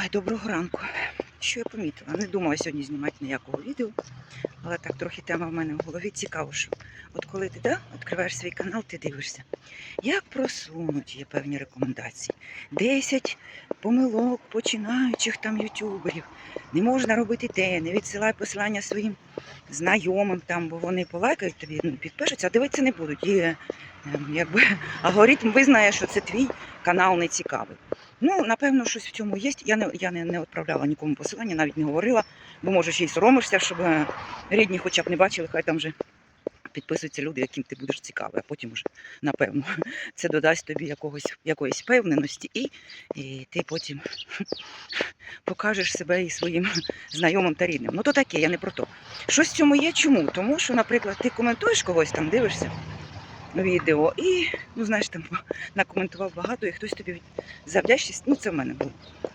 Ой, доброго ранку. Що я помітила? Не думала сьогодні знімати ніякого відео, але так трохи тема в мене в голові цікаво, що от коли ти да, відкриваєш свій канал, ти дивишся, як просунуть є певні рекомендації. 10 помилок починаючих там ютуберів. Не можна робити те, не відсилай посилання своїм знайомим, там, бо вони полайкають тобі, ну, підпишуться, а дивитися не будуть. І ем, якби алгоритм визнає, що це твій канал не цікавий. Ну, напевно, щось в цьому є. Я не, я не, не відправляла нікому посилання, навіть не говорила, бо може ще й соромишся, щоб е, рідні хоча б не бачили, хай там вже підписуються люди, яким ти будеш цікавий, а потім вже, напевно, це додасть тобі якогось, якоїсь впевненості, і, і ти потім покажеш себе і своїм знайомим та рідним. Ну то таке, я не про то. Щось в цьому є чому? Тому що, наприклад, ти коментуєш когось там, дивишся відео, і ну знаєш, там накоментував багато, і хтось тобі за вдячність, ну це в мене було.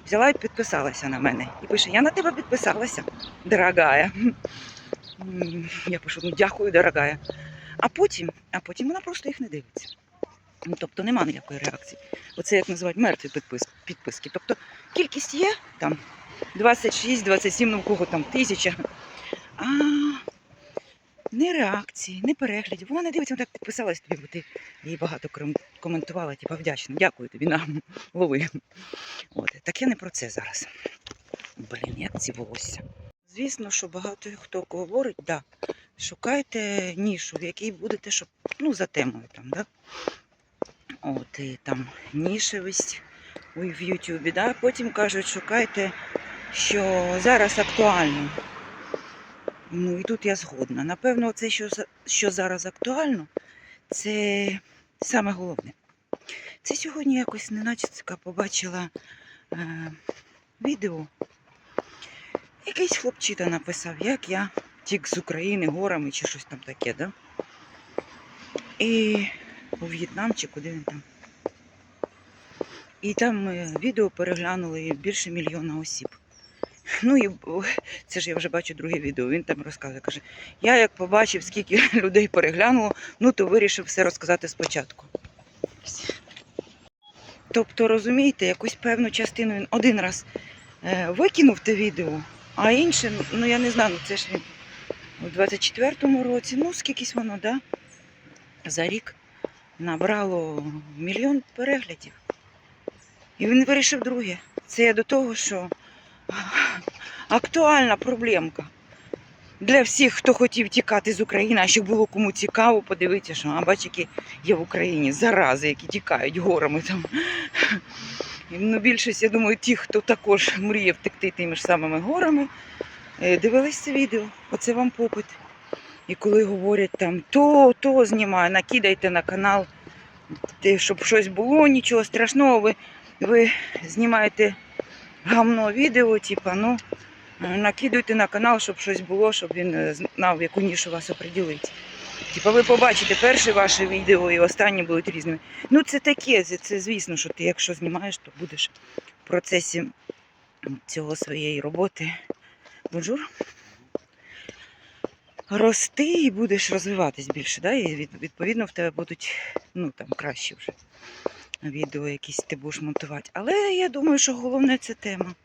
Взяла і підписалася на мене. І пише: Я на тебе підписалася, дорогая. Я пишу, ну дякую, дорогая. А потім, а потім вона просто їх не дивиться. Ну, тобто нема ніякої реакції. Оце як називають мертві підпис, підписки. Тобто кількість є там 26, 27, ну кого там тисяча. А не реакції, не переглядів. Вона не дивиться, вона так підписалась тобі, бо ти їй багато коментувала, типа вдячна. Дякую тобі на лови. От, так я не про це зараз. Блін, як ці волосся. Звісно, що багато хто говорить, да, шукайте нішу, в якій будете, щоб, ну, за темою там, да? От, і там нішевість в Ютубі, да? потім кажуть, шукайте, що зараз актуально. Ну і тут я згодна. Напевно, це, що, що зараз актуально, це саме головне. Це сьогодні якось неначе побачила е, відео. Якийсь хлопчина написав, як я тік з України горами чи щось там таке, да? І у В'єтнам чи куди він там. І там е, відео переглянули більше мільйона осіб. Ну і це ж я вже бачу друге відео. Він там розказує, каже, я як побачив, скільки людей переглянуло, ну то вирішив все розказати спочатку. Тобто, розумієте, якусь певну частину він один раз е, викинув те відео, а інше, ну я не знаю, це ж він у 24-му році, ну скількись воно, да? За рік набрало мільйон переглядів. І він вирішив друге. Це я до того, що актуальна проблемка. Для всіх, хто хотів тікати з України, а щоб було кому цікаво, подивитися, що а бач, які є в Україні зарази, які тікають горами там. Ну, більшість, я думаю, ті, хто також мріє втекти тими ж самими горами, е, дивились це відео. Оце вам попит. І коли говорять там то, то знімаю, накидайте на канал, щоб щось було, нічого страшного, ви, ви знімаєте гамно відео, типа, ну, накидуйте на канал, щоб щось було, щоб він е, знав, яку нішу вас оприділити. Типа ви побачите перше ваше відео і останні будуть різними. Ну, це таке, це, це звісно, що ти, якщо знімаєш, то будеш в процесі цього своєї роботи. Бонжур. Рости і будеш розвиватись більше, да? і відповідно в тебе будуть ну, там, краще вже відео якісь ти будеш монтувати. Але я думаю, що головне це тема.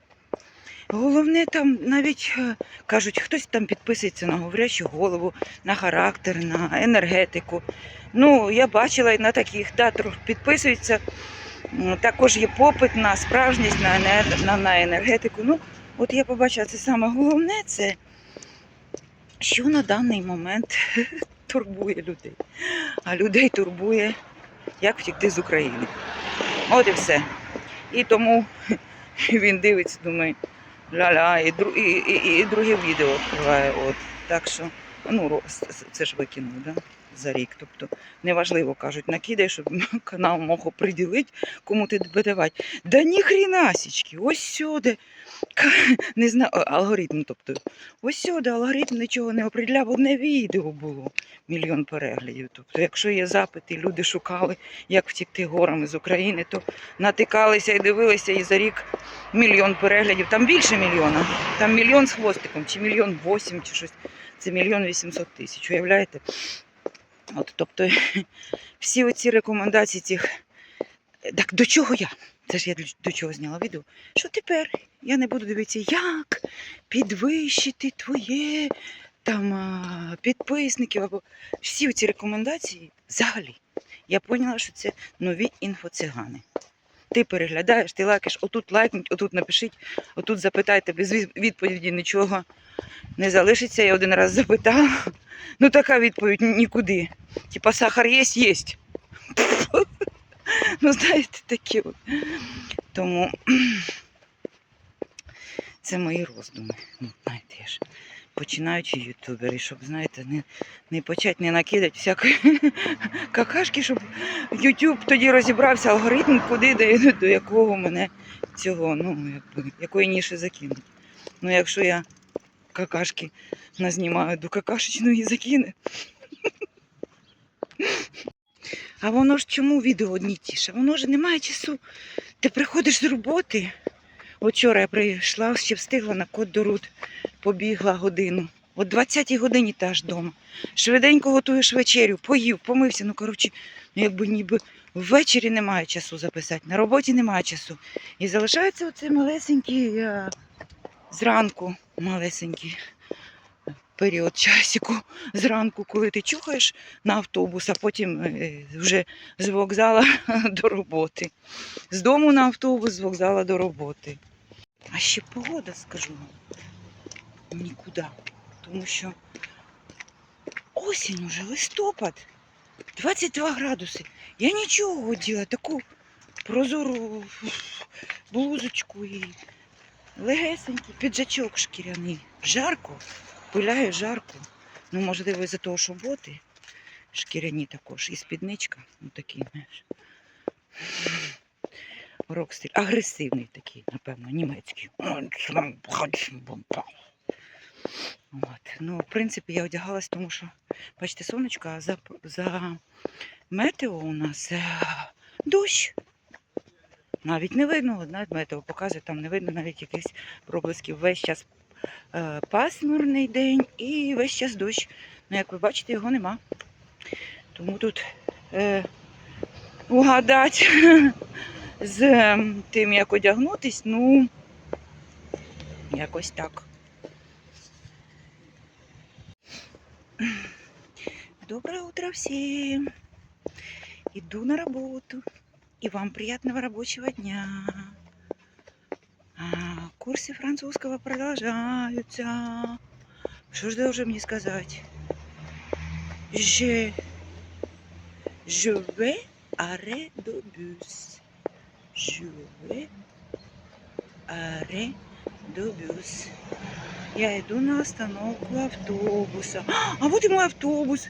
Головне там навіть е, кажуть, хтось там підписується на говорячу голову, на характер, на енергетику. Ну, я бачила і на таких, да, підписуються. Також є попит на справжність, на, на, на енергетику. Ну, от я побачила, це саме головне це, що на даний момент турбує людей. А людей турбує, як втікти з України. От і все. І тому він дивиться, думає, ля-ля, і, дру- і, і, і друге відео відкриває. От. Так що, ну, це ж викинув, да? За рік. Тобто неважливо, кажуть, накидай, щоб канал мог оприділити, кому ти давати. Да ні хрінасічки, ось сюди. Не знаю, алгоритм, тобто, ось сюди алгоритм нічого не определяв, одне відео було мільйон переглядів. Тобто, якщо є запити, люди шукали, як втікти горами з України, то натикалися і дивилися і за рік мільйон переглядів. Там більше мільйона. Там мільйон з хвостиком, чи мільйон восім, чи щось. Це мільйон вісімсот тисяч. Уявляєте? От, тобто всі оці рекомендації цих. Так до чого я? Це ж я до чого зняла відео. Що тепер я не буду дивитися, як підвищити твоє там підписників або всі ці рекомендації взагалі. Я поняла, що це нові інфоцигани. Ти переглядаєш, ти лайкаєш, отут лайкнуть, отут напишіть, отут запитайте, без відповіді нічого не залишиться. Я один раз запитала. Ну така відповідь нікуди. Типа сахар є, є. Ну, знаєте, такі от. Тому це мої роздуми. Ну, знаєте, я ж починаючи ютубери, щоб, знаєте, не, не почати не накидати всякої какашки, щоб YouTube тоді розібрався алгоритм, куди до, до якого мене цього, ну, якби, якої ніші закинуть. Ну, якщо я какашки назнімаю до какашечної закине. А воно ж чому відео одні й ті ж? Воно ж немає часу. Ти приходиш з роботи. От Вчора я прийшла, ще встигла на код до Рут, побігла годину. О 20-й годині та аж вдома. Швиденько готуєш вечерю, поїв, помився. Ну, коротше, ну, якби ніби ввечері немає часу записати, на роботі немає часу. І залишається оцей малесенький а, зранку, малесенький період часіку зранку, коли ти чухаєш на автобус, а потім е, вже з вокзала до роботи. З дому на автобус, з вокзала до роботи. А ще погода, скажу вам, нікуди. Тому що осінь уже, листопад, 22 градуси. Я нічого оділа, таку прозору блузочку і легесенький піджачок шкіряний. Жарко, пиляє жарко. Ну, можливо, із-за того, що боти шкіряні також, і спідничка, ну такий, знаєш. Рок-стиль. Агресивний такий, напевно, німецький. От. Ну, в принципі, я одягалась, тому що, бачите, сонечко, а за, за метео у нас е, дощ. Навіть не видно, навіть метео показує, там не видно навіть якихось проблисків. Весь час пасмурний день і весь час дощ. Ну, як ви бачите, його нема. Тому тут е, угадати з е, тим, як одягнутись, ну, якось так. Доброе утро всем! Иду на работу. И вам приятного рабочего дня. А, курсы французского продолжаются. Что же должен мне сказать? Je, je vais arrêt de bus. Je vais arrêt de bus. Я иду на остановку автобуса. А вот и мой автобус.